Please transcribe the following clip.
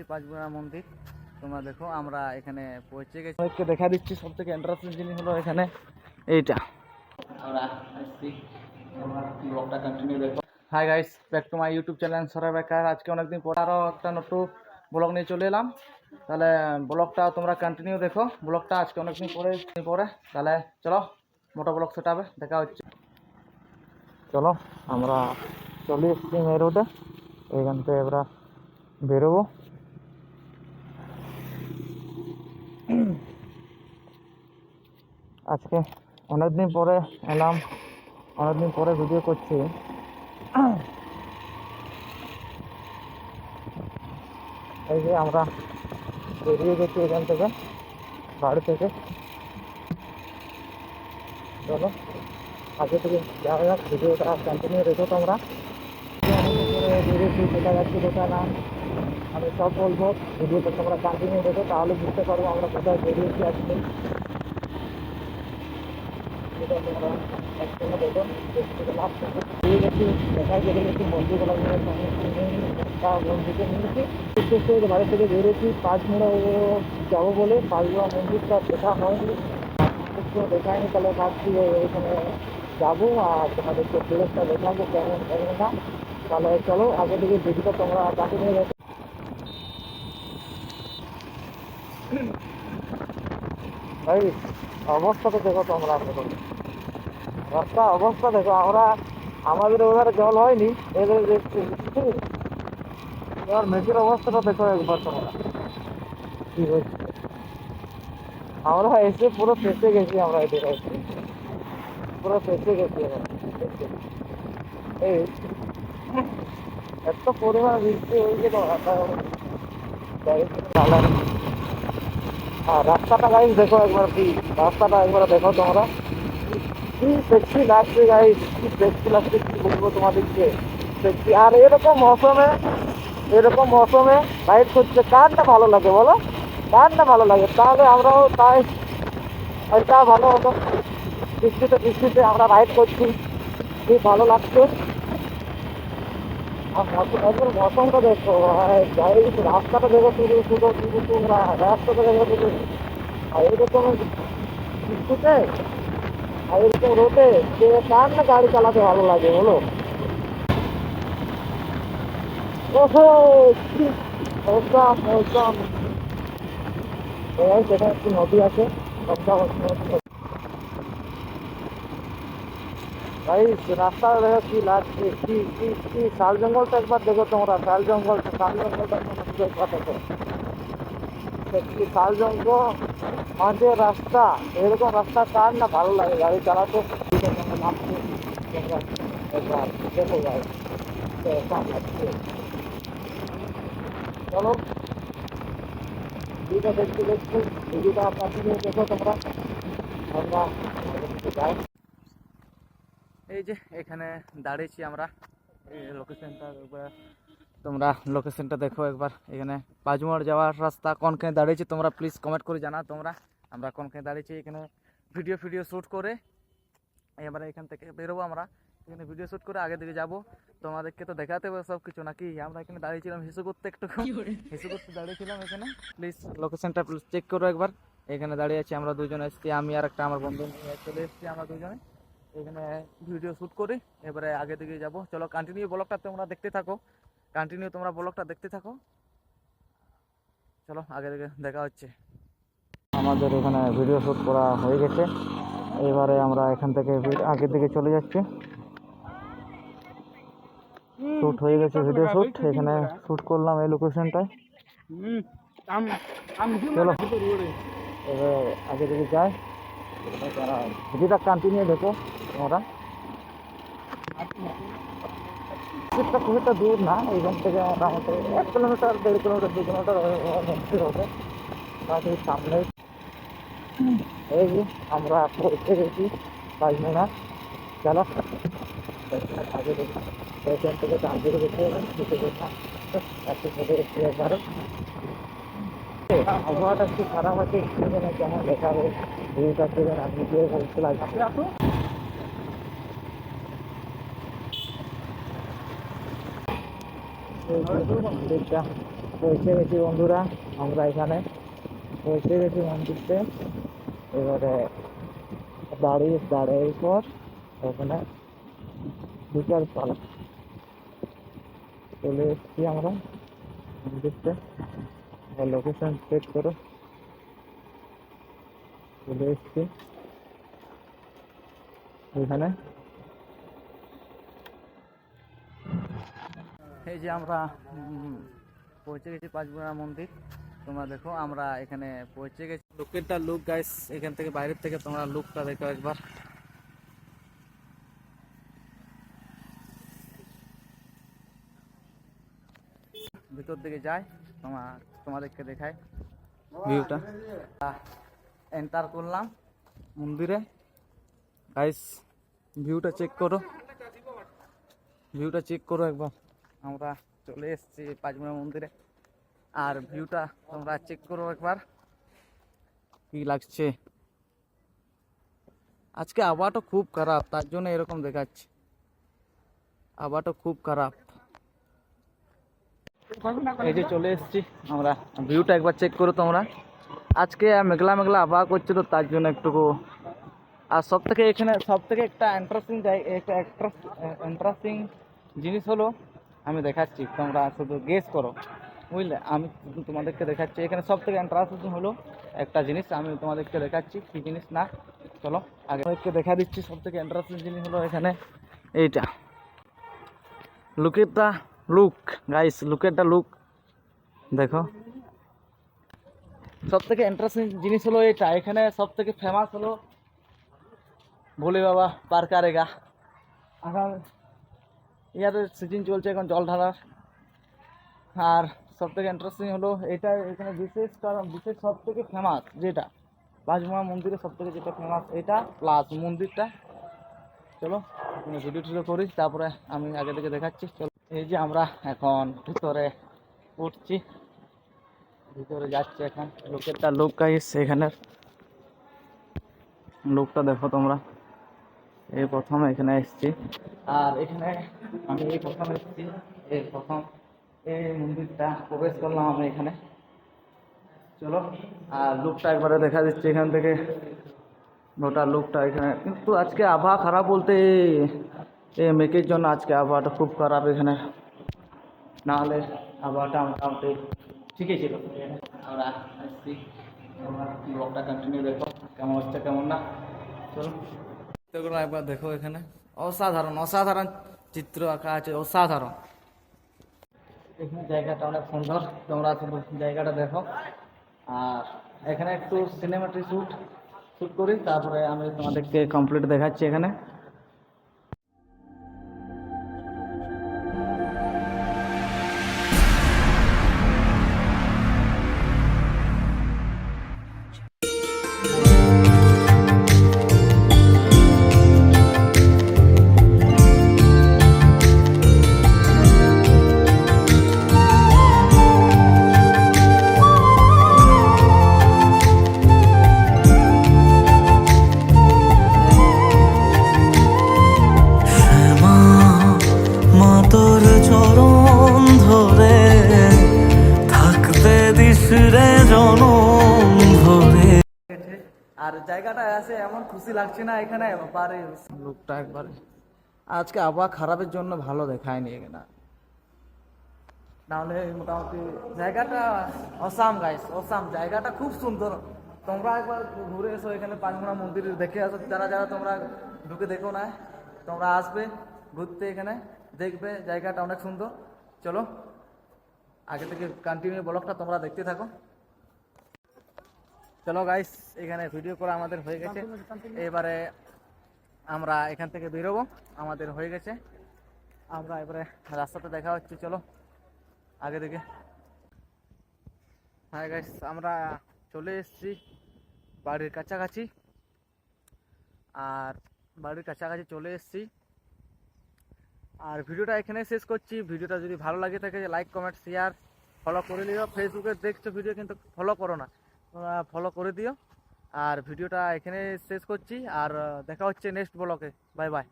এই পাঁচবোড়া মন্দির। তোমরা দেখো আমরা এখানে পৌঁছে গেছি। দেখা দিচ্ছি সব থেকে ইন্টারেস্টিং জিনিস হলো এখানে এইটা। আমরা আসছি। ব্লগটা কন্টিনিউ দেখো? Hi guys back to my YouTube channel সরাই বেকার আজকে অনেকদিন পর আরও একটা নতুন ব্লগ নিয়ে চলে এলাম। তাহলে ব্লগটা তোমরা কন্টিনিউ দেখো। ব্লগটা আজকে অনেকদিন পরে পরে। তাহলে চলো মোটো ব্লগ সেট হবে দেখা হচ্ছে। চলো আমরা চলে এসেছি মেয়ে রোডে এখান থেকে আমরা বেরোবো। আজকে অনেকদিন পরে এলাম, অনেকদিন পরে ভিডিও করছি। এই যে আমরা বেরিয়ে গেছি এখান থেকে, বাড়ি থেকে। চলো, আগে থেকে যাওয়া যাক, ভিডিওটা কন্টিনিউ রেখো তোমরা। বেরিয়েছি কোথায় যাচ্ছি কোথায় না আমি সব বলব, ভিডিওটা তোমরা কন্টিনিউ রেখো, তাহলে বুঝতে পারব আমরা কোথায় বেরিয়েছি আজকে এটা তোমরা একসঙ্গে দেখো দেখতে লাস্ট পেয়ে গেছি দেখাই চলে গেছি বন্ধুগুলো তা বাড়ি থেকে বেরিয়েছি পাঁচমোড়া যাব বলে পাঁচমোড়া মন্দিরটা দেখা হয়নি দেখায়নি তাহলে ভাবছি ওইখানে যাব আর তোমাদেরকে প্লেসটা দেখাবো কেমন কেমন না তাহলে চলো আগে থেকে ভিডিওটা তোমরা কাছে নিয়ে দেখো ভাই অবস্থাটা দেখো তোমরা রাস্তা অবস্থা দেখো, আমরা, আমাদের ওধারে জল হয়নি দেখছি এবার মেঘের অবস্থাটা দেখো একবার তোমরা। কি হচ্ছে আমরা এসে পুরো ফেসে গেছি আমরা এদিকে পুরো ফেসে গেছি এই, এত পরিমাণ বৃষ্টি হয়েছিল ভালো। আর রাস্তাটা গাইজ দেখো একবার কি রাস্তাটা একবার দেখো তোমরা। কি সেক্সি লাগছে গাইজ কি সেক্সি লাগছে কি বলব তোমাদেরকে? সেক্সি আর এরকম মৌসুমে এরকম মৌসুমে রাইড করতে কার না ভালো লাগে বলো? কার না ভালো লাগে? তাহলে আমরাও তাই এটা ভালো হতো। বৃষ্টিতে বৃষ্টিতে আমরা রাইড করছি। খুব ভালো লাগছে? আর মৌসুম মৌসুমটা দেখো গাড়ি রাস্তাটা দেখো শুধু শুধু শুধু তোমরা, রাস্তাটা দেখো শুধু আর এরকম বৃষ্টিতে আর এরকম রোডে কার না গাড়ি চালাতে ভালো লাগে বলো ওহো সেখানে একটি নদী আছে ভাই রাস্তা দেখো কি লাগছে কি কি কি শাল জঙ্গলটা একবার দেখো তোমরা শাল জঙ্গলটা শাল জঙ্গলটা একবার শাল জঙ্গল মাঝে রাস্তা। এরকম রাস্তা কার না ভালো লাগে। গাড়ি চালাতে। নামছে একবার দেখো চলো। ভিডিওটা দেখতে দেখতে ভিডিওটা আপনার দেখো তোমরা। আমরা যাই। এই যে এখানে দাঁড়িয়েছি আমরা। এই লোকেশনটা একবার তোমরা লোকেশনটা দেখো একবার। এখানে পাঁচমোড় যাওয়ার রাস্তা কোনখানে দাঁড়িয়েছি তোমরা প্লিজ কমেন্ট করে জানাও তোমরা। আমরা কোনখানে দাঁড়িয়েছি এখানে ভিডিও ফিডিও শ্যুট করে এবারে এখান থেকে বেরোবো আমরা। এখানে ভিডিও শ্যুট করে আগে দিকে যাব। তোমাদেরকে তো দেখাতে হবে সব কিছু নাকি? আমরা এখানে দাঁড়িয়েছিলাম হিসু করতে একটু। হিসু করতে দাঁড়িয়েছিলাম এখানে। প্লিজ লোকেশনটা প্লিজ চেক করো একবার। এখানে দাঁড়িয়ে আছি আমরা দুজন। এসেছি আমি আর একটা আমার বন্ধু নিয়ে চলে এসেছি আমরা দুজনে। এখানে ভিডিও শ্যুট করি এবারে আগে দিকে যাব। চলো কন্টিনিউ ব্লগটা তোমরা দেখতে থাকো। কন্টিনিউ তোমরা ব্লগটা দেখতে থাকো। চলো আগে দিকে দেখা হচ্ছে। আমাদের এখানে ভিডিও শ্যুট করা হয়ে গেছে। এবারে আমরা এখান থেকে আগের দিকে চলে যাচ্ছি। শ্যুট হয়ে গেছে ভিডিও শ্যুট এখানে শ্যুট করলাম এই লোকেশনটায় চলো। এবার আগে দিকে যাই ভিডিওটা কন্টিনিউ দেখো তোমরা। শীতটা খুব একটা দূর না, এইখান থেকে মোটামুটি এক কিলোমিটার, দেড় কিলোমিটার, দু কিলোমিটার মধ্যে হবে। তাড়াতাড়ি সামনে এই যে আমরা পৌঁছে গেছি পাঁচমোনা চলো। এখান থেকে দেখতে হবে দিকে দেখা একটু থেকে একটু একবারে আবহাওয়াটা একটু খারাপ আছে, একটু কেমন দেখাবে ভিউটা থেকে আপনি গিয়ে বলতে লাগবে মন্দিরটা পৌঁছে গেছি বন্ধুরা, আমরা এখানে পৌঁছে গেছি মন্দিরতে। এবারে দাঁড়িয়ে দাঁড়িয়ে পর ওখানে বিচার পালা। চলে এসেছি আমরা মন্দিরতে। লোকেশন চেক করো। চলে এসেছি। এখানে এই যে আমরা পৌঁছে গেছি পাঁচবোনা মন্দির। তোমরা দেখো আমরা এখানে পৌঁছে গেছি। লোকেরটা লুক গাইস এখান থেকে বাইরের থেকে তোমরা লুকটা দেখো একবার। ভিতর দিকে যাই তোমার তোমাদেরকে দেখাই। ভিউটা। এন্টার করলাম মন্দিরে। গাইস ভিউটা চেক করো। ভিউটা চেক করো একবার। আমরা চলে এসেছি পাঁচমা মন্দিরে। আর ভিউটা তোমরা চেক করো একবার। কি লাগছে? আজকে আবহাওয়াটা খুব খারাপ, তার জন্য এরকম দেখাচ্ছে। আবহাওয়াটা খুব খারাপ। এই যে চলে এসেছি, আমরা ভিউটা একবার চেক করো তোমরা। আজকে মেঘলা মেঘলা আবহাওয়া করছিল, তার জন্য একটুকু। আর সব থেকে এখানে সব থেকে একটা ইন্টারেস্টিং একটা ইন্টারেস্টিং জিনিস হলো আমি দেখাচ্ছি, তোমরা শুধু গেস করো। বুঝলে? আমি তোমাদেরকে দেখাচ্ছি। এখানে সব থেকে ইন্টারেস্টিং হলো একটা জিনিস, আমি তোমাদেরকে দেখাচ্ছি কি জিনিস, না? চলো, আগে তোমাদেরকে দেখা দিচ্ছি সব থেকে ইন্টারেস্টিং জিনিস হলো এখানে এইটা। লুকের দা লুক গাইস লুকের দা লুক দেখো। সব থেকে ইন্টারেস্টিং জিনিস হলো এটা। এখানে সব থেকে ফেমাস হলো ভোলে বাবা পার কারেগা এখন ইয়াদের সিজন চলছে এখন জল ঢালার আর সব থেকে ইন্টারেস্টিং হলো, এটা এখানে বিশেষ কারণ, বিশেষ সব থেকে ফেমাস যেটা পাঁচমা মন্দিরে সব থেকে যেটা ফেমাস এটা প্লাস মন্দিরটা। চলো ভিডিও টিডিও করি, তারপরে আমি আগে থেকে দেখাচ্ছি। চলো, এই যে আমরা এখন ভিতরে উঠছি। ভিতরে যাচ্ছি এখন। লোকেরটা লোক গাইস এখানের। লোকটা দেখো তোমরা। এই প্রথম এখানে এসেছি। আর এখানে আমি এই প্রথম এসেছি। এই প্রথম এই মন্দিরটা প্রবেশ করলাম আমি এখানে। চলো, আর লুকটা একবারে দেখা দিচ্ছে এখান থেকে। গোটা লুকটা এখানে। কিন্তু আজকে আবহাওয়া খারাপ বলতে এই মেঘের জন্য আজকে আবহাওয়াটা খুব খারাপ এখানে। নাহলে আবহাওয়াটা মোটামুটি ঠিকই ছিল। আমরা আসছি। ব্লগটা কন্টিনিউ দেখো। কেমন হচ্ছে, কেমন না? চলো। চিত্রগুলো একবার দেখো এখানে। অসাধারণ অসাধারণ চিত্র আঁকা আছে, অসাধারণ। এখানে জায়গাটা অনেক সুন্দর। তোমরা জায়গাটা দেখো। আর এখানে একটু সিনেমাটি শ্যুট শ্যুট করি, তারপরে আমি তোমাদেরকে কমপ্লিট দেখাচ্ছি এখানে। রে জনম ধরে আর জায়গাটা আছে এমন খুশি লাগছে না এখানে বারে লোকটা একবারে। আজকে আবহাওয়া খারাপের জন্য ভালো দেখায়নি এখানে। নাহলে মোটামুটি জায়গাটা অসাম গাইস অসাম। জায়গাটা খুব সুন্দর। তোমরা একবার ঘুরে এসো এখানে পাঁচমোড়া মন্দির দেখে আসো। যারা যারা তোমরা ঢুকে দেখো না তোমরা আসবে ঘুরতে এখানে দেখবে জায়গাটা অনেক সুন্দর। চলো। আগে থেকে কন্টিনিউ ব্লগটা তোমরা দেখতে থাকো। চলো গাইস এখানে ভিডিও করা আমাদের হয়ে গেছে। এবারে আমরা এখান থেকে বেরোবো। আমাদের হয়ে গেছে। আমরা এবারে রাস্তাতে দেখা হচ্ছে চলো। আগে থেকে। হ্যাঁ গাইস আমরা চলে এসেছি বাড়ির কাছাকাছি। আর বাড়ির কাছাকাছি চলে এসেছি। আর ভিডিওটা এখানে শেষ করছি। ভিডিওটা যদি ভালো লাগে থাকে লাইক কমেন্ট শেয়ার ফলো করে নিও। ফেসবুকে দেখছ ভিডিও কিন্তু ফলো করো না। ফলো করে দিও। আর ভিডিওটা এখানে শেষ করছি। আর দেখা হচ্ছে নেক্সট ব্লকে বাই বাই